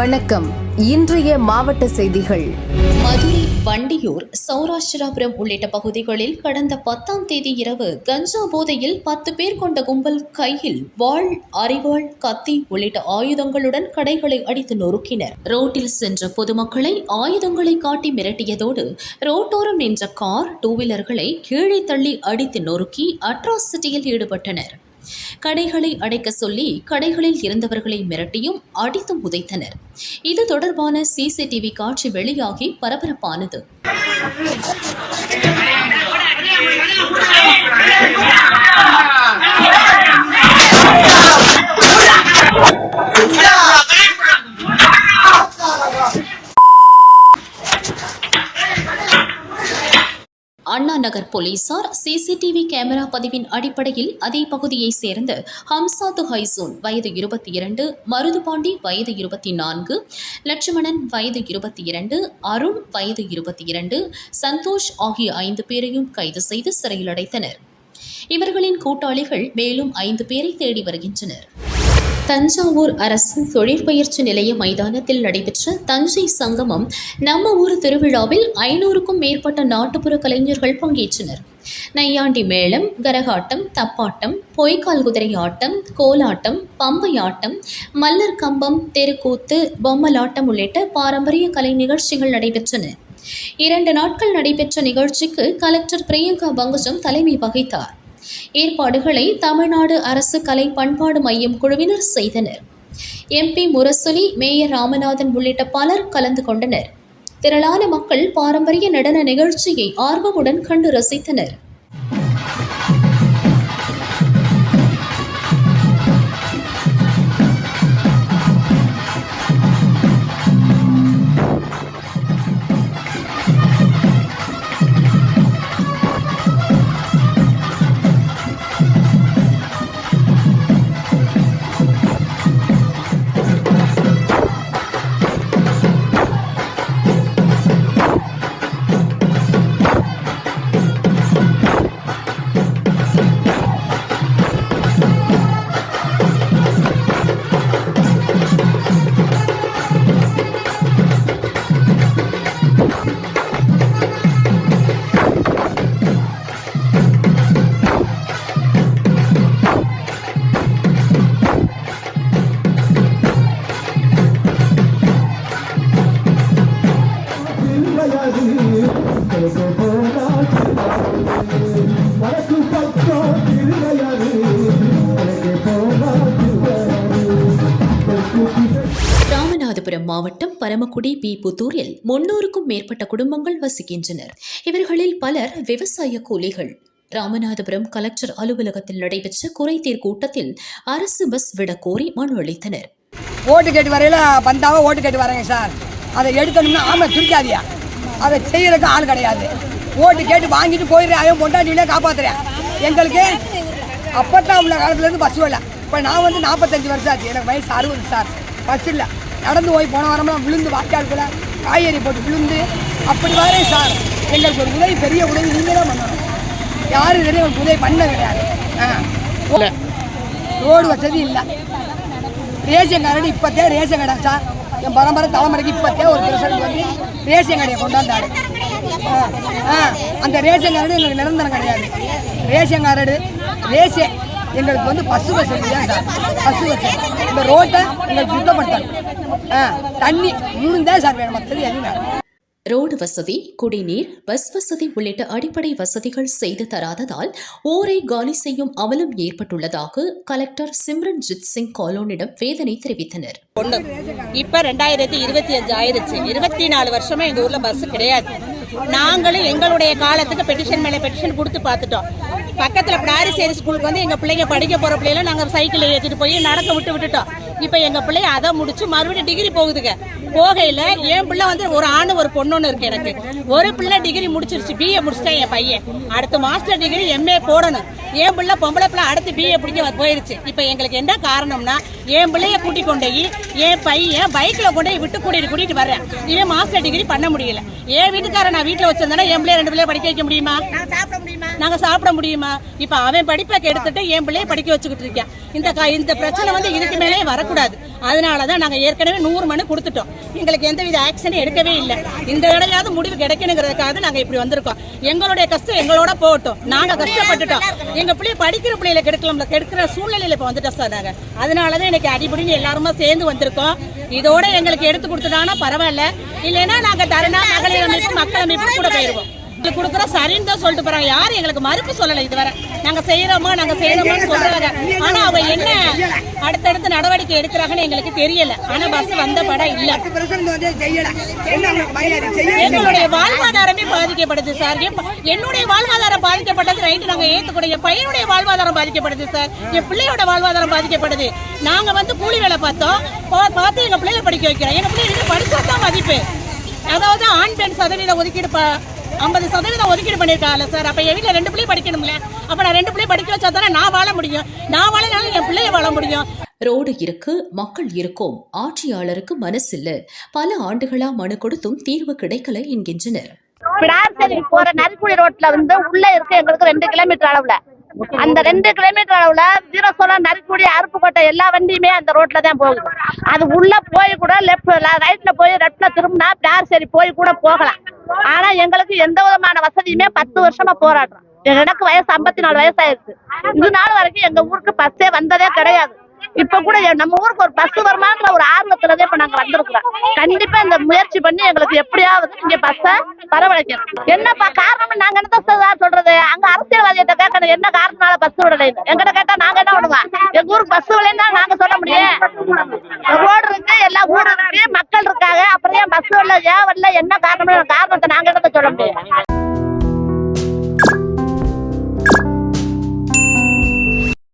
வணக்கம். இன்றைய மாவட்ட செய்திகள். மதுரை வண்டியூர் சௌராஷ்டிராபுரம் உள்ளிட்ட பகுதிகளில் கடந்த பத்தாம் தேதி இரவு கஞ்சா போதையில் பத்து பேர் கொண்ட கும்பல் கையில் வாள் அரிவாள் கத்தி உள்ளிட்ட ஆயுதங்களுடன் கடைகளை அடித்து நொறுக்கினர். ரோட்டில் சென்ற பொதுமக்களை ஆயுதங்களை காட்டி மிரட்டியதோடு ரோட்டோரம் நின்ற கார் டூ வீலர்களை கீழே தள்ளி அடித்து நொறுக்கி அட்ராசிட்டியில் ஈடுபட்டனர். கடைகளை அடைக்க சொல்லி கடைகளில் இருந்தவர்களை மிரட்டியும் அடித்தும் உதைத்தனர் இது தொடர்பான சிசிடிவி காட்சி வெளியாகி பரபரப்பானது. போலீசார் சிசிடிவி கேமரா பதிவின் அடிப்படையில் அதே பகுதியைச் சேர்ந்த ஹம்சாது ஹைசூன் வயது இருபத்தி இரண்டு மருதுபாண்டி வயது இருபத்தி நான்கு லட்சுமணன் வயது இருபத்தி இரண்டு அருண் வயது இருபத்தி இரண்டு சந்தோஷ் ஆகிய ஐந்து பேரையும் கைது செய்து சிறையில் அடைத்தனர். இவர்களின் கூட்டாளிகள் மேலும் ஐந்து பேரை தேடி வருகின்றனர். தஞ்சாவூர் அரசு தொழிற்பயிற்சி நிலைய மைதானத்தில் நடைபெற்ற தஞ்சை சங்கமம் நம்ம ஊர் திருவிழாவில் ஐநூறுக்கும் மேற்பட்ட நாட்டுப்புற கலைஞர்கள் பங்கேற்றனர். நையாண்டி மேளம் கரகாட்டம் தப்பாட்டம் பொய்க்கால் குதிரை ஆட்டம் கோலாட்டம் பம்பை ஆட்டம் மல்லர் கம்பம் தெருக்கூத்து பொம்மலாட்டம் உள்ளிட்ட பாரம்பரிய கலை நிகழ்ச்சிகள் நடைபெற்றன. இரண்டு நாட்கள் நடைபெற்ற நிகழ்ச்சிக்கு கலெக்டர் பிரியங்கா பங்குஜம் தலைமை வகித்தார். ஏற்பாடுகளை தமிழ்நாடு அரசு கலை பண்பாடு மையம் குழுவினர் செய்தனர். எம்பி முரசொலி மேயர் ராமநாதன் உள்ளிட்ட பலர் கலந்து கொண்டனர். திரளான மக்கள் பாரம்பரிய நடன நிகழ்ச்சியை ஆர்வமுடன் கண்டு ரசித்தனர். ராமநாதபுரம் மாவட்டம் பரமக்குடி பி புத்தூரில் முன்னூறுக்கும் மேற்பட்ட குடும்பங்கள் வசிக்கின்றனர். இவர்களில் பலர் விவசாய கூலிகள். ராமநாதபுரம் கலெக்டர் அலுவலகத்தில் நடைபெற்ற குறைதீர் கூட்டத்தில் அரசு பஸ் விட கோரி மனு அளித்தனர். ஓட்டு கேட்டு வரையில வந்தாவ ஓட்டு கேட்டு வரேங்க சார். அதை எடுக்கணும்னா ஆமாம் துடிக்காதியா? அதை செய்யறதுக்கு ஆள் கிடையாது. ஓட்டு கேட்டு வாங்கிட்டு போயிடுறேன். அவன் பொண்டாட்டியிலே காப்பாத்துறேன். எங்களுக்கு அப்பத்தான் உள்ள காலத்துலேருந்து பஸ் இல்லை இப்போ நான் வந்து நாற்பத்தஞ்சு வருஷம் ஆச்சு. எனக்கு வயசு அறுபது சார். பஸ் இல்லை. நடந்து போய் போன வாரம்லாம் விழுந்து வாய்க்காலுக்குள்ள காய்கறி போட்டு விழுந்து அப்படி வரேன் சார். எங்களுக்கு ஒரு உதவி பெரிய உதவி நீங்கள் தான் பண்ணணும். யாரும் இதுவரையும் உங்களுக்கு உதவி பண்ண கிடையாது. ஆ. ரோடு வசதி இல்லை. ரேஷன் கார்டு இப்போத்தே ரேஷன் கடை சார். என் பரம்பரை தலைமுறைக்கு இப்போத்தே ஒரு பிரசிடண்ட் வந்து ரேஷன் கடையை கொண்டாந்தாரு. ஆ, ஆ, அந்த ரேஷன் கார்டு எங்களுக்கு நிரந்தரம் கிடையாது. Ration card ration. எங்களுக்கு வந்து பசு வசதி தான் சார். பசு வசதி. இந்த ரோட்டை எங்களுக்கு சுத்தப்படுத்தணும். ஆ தண்ணி மூணு தான் சார் வேணும். மற்றது எதுவும் ரோடு வசதி குடிநீர் பஸ் வசதி உள்ளிட்ட அடிப்படை வசதிகள் செய்து தராததால் ஊரை காலி செய்யும் அவலம் ஏற்பட்டுள்ளதாக கலெக்டர் சிம்ரன்ஜித் சிங் காலோனிடம் வேதனை தெரிவித்தனர். இப்ப ரெண்டாயிரத்தி இருபத்தி அஞ்சு ஆயிருச்சு. இருபத்தி நாலு வருஷமா எங்க ஊர்ல பஸ் கிடையாது. நாங்களும் எங்களுடைய காலத்துக்கு பெட்டிஷன் மேல பெட்டிஷன் கொடுத்து பார்த்துட்டோம். பக்கத்துல பிடாரிசேரி ஸ்கூலுக்கு வந்து எங்க பிள்ளைங்க படிக்க போற பிள்ளைகளை நாங்க சைக்கிள் ஏற்றிட்டு போய் நடக்க விட்டு விட்டுட்டோம். இப்போ எங்கள் பிள்ளை அதை முடிச்சு மறுபடியும் டிகிரி போகுதுங்க. போகையில் என் பிள்ளை வந்து ஒரு ஆணு ஒரு பொண்ணுன்னு இருக்கு எனக்கு. ஒரு பிள்ளை டிகிரி முடிச்சிருச்சு பிஏ முடிச்சிட்டேன் என் பையன். அடுத்த மாஸ்டர் டிகிரி எம்ஏ போடணும். என் பிள்ளை பொம்பளை பிள்ளை அடுத்து பிஏ பிடிக்க போயிருச்சு. இப்போ எங்களுக்கு என்ன காரணம்னா என் பிள்ளைய கூட்டி கொண்டு போய் என் பையன் பைக்கில் கொண்டு போய் விட்டு கூட்டிட்டு கூட்டிட்டு வரேன் இவன் மாஸ்டர் டிகிரி பண்ண முடியல. என் வீட்டுக்காரன் நான் வீட்டில் வச்சிருந்தேன்னா என் பிள்ளைய ரெண்டு பிள்ளைய படிக்க வைக்க முடியுமா? நாங்கள் சாப்பிட முடியுமா? இப்போ அவன் படிப்பை கெடுத்துட்டு என் பிள்ளைய படிக்க வச்சுக்கிட்டு இருக்கேன். இந்த கா இந்த பிரச்சனை வந்து இதுக்கு மேலே வரக்கூடாது. அதனாலதான் நாங்கள் ஏற்கனவே நூறு மணி கொடுத்துட்டோம். எங்களுக்கு எந்தவித ஆக்ஷனும் எடுக்கவே இல்லை. இந்த இடையாவது முடிவு கிடைக்கணுங்கிறதுக்காக நாங்கள் இப்படி வந்திருக்கோம். எங்களுடைய கஷ்டம் எங்களோட போகட்டும். நாங்கள் கஷ்டப்பட்டுட்டோம். எங்கள் பிள்ளைய படிக்கிற பிள்ளைகளை கெடுக்கலாம்ல கெடுக்கிற சூழ்நிலையில் இப்போ வந்துட்டோம் சார் அதனால தான் எனக்கு அடிபடின்னு எல்லாருமே சேர்ந்து வந்திருக்கோம். இதோட எங்களுக்கு எடுத்து கொடுத்துட்டாங்கன்னா பரவாயில்ல. இல்லைன்னா நாங்கள் தரணா மகளிர் அமைப்பு மக்கள் அமைப்பு கூட போயிருவோம். இது கொடுக்குறோம் சரின்னு தான் சொல்லிட்டு போறாங்க. யாரும் எங்களுக்கு மறுப்பு சொல்லலை இதுவரை. நாங்க செய்யறோமா நாங்க செய்யறோமான்னு சொல்றாங்க ஆனா அவங்க என்ன அடுத்தடுத்து நடவடிக்கை எடுக்கிறாங்கன்னு எங்களுக்கு தெரியல. ஆனா பஸ் வந்த படம் இல்ல. பத்து பெர்சன்ட் வந்து செய்யல. என்ன உங்களுக்கு மரியாதை செய்யல. எங்களுடைய வாழ்வாதாரமே பாதிக்கப்படுது சார் என்னுடைய வாழ்வாதாரம் பாதிக்கப்பட்டது ரைட்டு நாங்க ஏத்துக்கூடிய பையனுடைய வாழ்வாதாரம் பாதிக்கப்படுது சார் என் பிள்ளையோட வாழ்வாதாரம் பாதிக்கப்படுது நாங்க வந்து கூலி வேலை பார்த்தோம். பார்த்து எங்க பிள்ளைகளை படிக்க வைக்கிறோம். எங்க பிள்ளைங்க படிச்சா தான் மதிப்பு. அதாவது ஆண் பெண் சதவீத ஒதுக்கீடு ஐம்பது சதவீதம் ஒதுக்கீடு பண்ணிருக்காங்கல்ல சார். அப்ப என் வீட்டுல ரெண்டு பிள்ளை படிக்கணும்ல. அப்ப நான் ரெண்டு பிள்ளை படிக்க வச்சா தானே நான் வாழ முடியும். நான் வாழனாலும் என் பிள்ளைய வாழ முடியும். ரோடு இருக்கு மக்கள் இருக்கோம். ஆட்சியாளருக்கு மனசில்ல. பல ஆண்டுகளா மனு கொடுத்தும் தீர்வு கிடைக்கல என்கின்றனர். போற நரிக்குடி ரோட்ல வந்து உள்ள இருக்கு எங்களுக்கு ரெண்டு கிலோமீட்டர் அளவுல. அந்த ரெண்டு கிலோமீட்டர் அளவுல வீரசோளம் நரிக்குடி அருப்புக்கோட்டை எல்லா வண்டியுமே அந்த ரோட்ல தான் போகுது. அது உள்ள போய் கூட லெஃப்ட் ரைட்ல போய் லெஃப்ட்ல திரும்பினா பிடார்சேரி போய் கூட போகலாம். ஆனா எங்களுக்கு எந்த விதமான வசதியுமே பத்து வருஷமா போராடுறோம். எனக்கு வயசு ஐம்பத்தி நாலு வயசாயிருச்சு இது நாள் வரைக்கும் எங்க ஊருக்கு பஸ்ஸே வந்ததே கிடையாது. இப்ப கூட நம்ம ஊருக்கு ஒரு பஸ் வருமானங்கிற ஒரு ஆர்வத்துலதான் இப்ப நாங்க வந்திருக்கிறோம். கண்டிப்பா இந்த முயற்சி பண்ணி எங்களுக்கு எப்படியாவது இங்க பஸ்ஸ வரவழைக்கணும். என்னப்பா காரணம் நாங்க என்ன சொல்றது? அங்க அரசியல்வாதிகிட்ட கேட்கணும் என்ன காரணனால பஸ் விடலைன்னு எங்கிட்ட கேட்டா நாங்க என்ன பண்ணுவோம் எங்க ஊருக்கு பஸ் விடலைன்னு தான் நாங்க சொல்ல முடியும். ரோடு இருக்கு எல்லா ஊரும் இருக்கு மக்கள் இருக்காங்க. அப்புறம் ஏன் பஸ் வரல ஏன் வரல என்ன காரணம் காரணத்தை நாங்க என்ன சொல்ல முடியும்?